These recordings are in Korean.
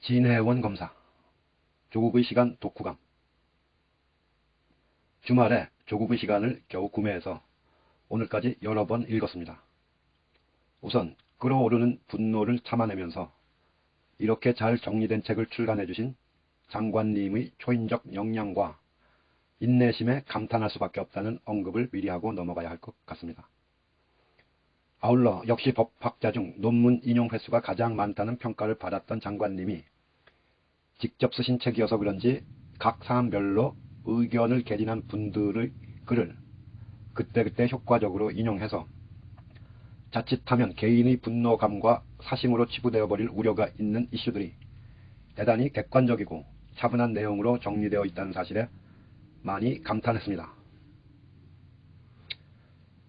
진해원 검사 조국의 시간 독후감 주말에 조국의 시간을 겨우 구매해서 오늘까지 여러 번 읽었습니다. 우선 끓어오르는 분노를 참아내면서 이렇게 잘 정리된 책을 출간해 주신 장관님의 초인적 역량과 인내심에 감탄할 수밖에 없다는 언급을 미리 하고 넘어가야 할 것 같습니다. 아울러 역시 법학자 중 논문 인용 횟수가 가장 많다는 평가를 받았던 장관님이 직접 쓰신 책이어서 그런지 각 사안별로 의견을 개진한 분들의 글을 그때그때 효과적으로 인용해서 자칫하면 개인의 분노감과 사심으로 치부되어 버릴 우려가 있는 이슈들이 대단히 객관적이고 차분한 내용으로 정리되어 있다는 사실에 많이 감탄했습니다.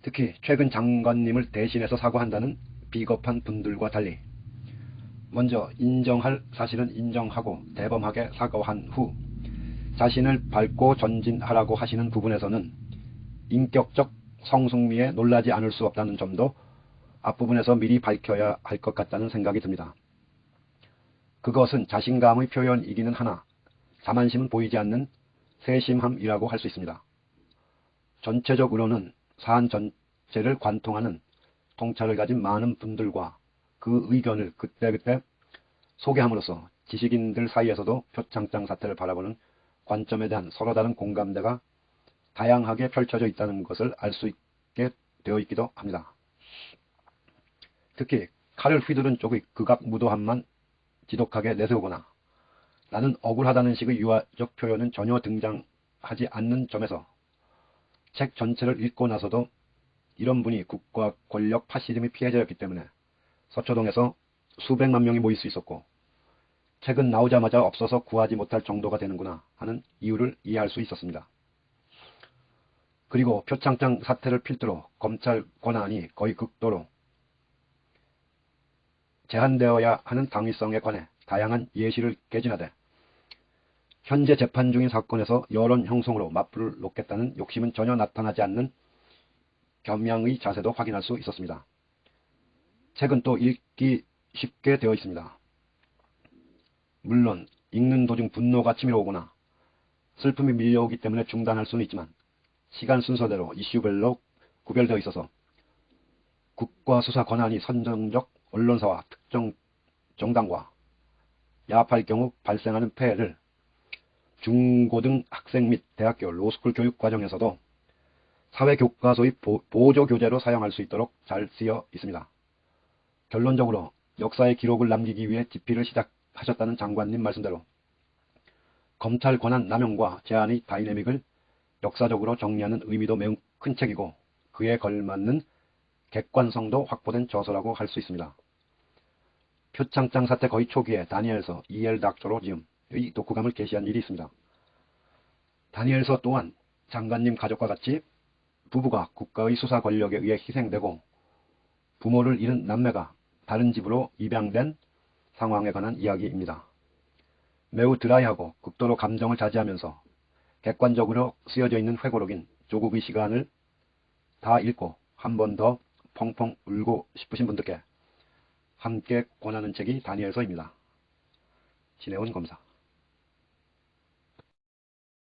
특히 최근 장관님을 대신해서 사과한다는 비겁한 분들과 달리 먼저 인정할 사실은 인정하고 대범하게 사과한 후 자신을 밟고 전진하라고 하시는 부분에서는 인격적 성숙미에 놀라지 않을 수 없다는 점도 앞부분에서 미리 밝혀야 할 것 같다는 생각이 듭니다. 그것은 자신감의 표현이기는 하나 자만심은 보이지 않는 세심함이라고 할 수 있습니다. 전체적으로는 사안 전체를 관통하는 통찰을 가진 많은 분들과 그 의견을 그때그때 소개함으로써 지식인들 사이에서도 표창장 사태를 바라보는 관점에 대한 서로 다른 공감대가 다양하게 펼쳐져 있다는 것을 알 수 있게 되어 있기도 합니다. 특히 칼을 휘두른 쪽의 극악 무도함만 지독하게 내세우거나 나는 억울하다는 식의 유화적 표현은 전혀 등장하지 않는 점에서 책 전체를 읽고 나서도 이런 분이 국가 권력 파시즘의 피해자였기 때문에 서초동에서 수백만 명이 모일 수 있었고 책은 나오자마자 없어서 구하지 못할 정도가 되는구나 하는 이유를 이해할 수 있었습니다. 그리고 표창장 사태를 필두로 검찰 권한이 거의 극도로 제한되어야 하는 당위성에 관해 다양한 예시를 개진하되 현재 재판 중인 사건에서 여론 형성으로 맞불을 놓겠다는 욕심은 전혀 나타나지 않는 겸양의 자세도 확인할 수 있었습니다. 책은 또 읽기 쉽게 되어 있습니다. 물론 읽는 도중 분노가 치밀어 오거나 슬픔이 밀려오기 때문에 중단할 수는 있지만 시간 순서대로 이슈별로 구별되어 있어서 국가 수사 권한이 선정적 언론사와 특정 정당과 야합할 경우 발생하는 폐해를 중고등 학생 및 대학교 로스쿨 교육 과정에서도 사회 교과서의 보조 교재로 사용할 수 있도록 잘 쓰여 있습니다. 결론적으로 역사의 기록을 남기기 위해 집필을 시작하셨다는 장관님 말씀대로 검찰 권한 남용과 제한의 다이내믹을 역사적으로 정리하는 의미도 매우 큰 책이고 그에 걸맞는 객관성도 확보된 저서라고 할 수 있습니다. 표창장 사태 거의 초기에 다니엘서 이엘 닥터로 지음 의 독후감을 게시한 일이 있습니다. 다니엘서 또한 장관님 가족과 같이 부부가 국가의 수사 권력에 의해 희생되고 부모를 잃은 남매가 다른 집으로 입양된 상황에 관한 이야기입니다. 매우 드라이하고 극도로 감정을 자제하면서 객관적으로 쓰여져 있는 회고록인 조국의 시간을 다 읽고 한 번 더 펑펑 울고 싶으신 분들께 함께 권하는 책이 다니엘서입니다. 진해원 검사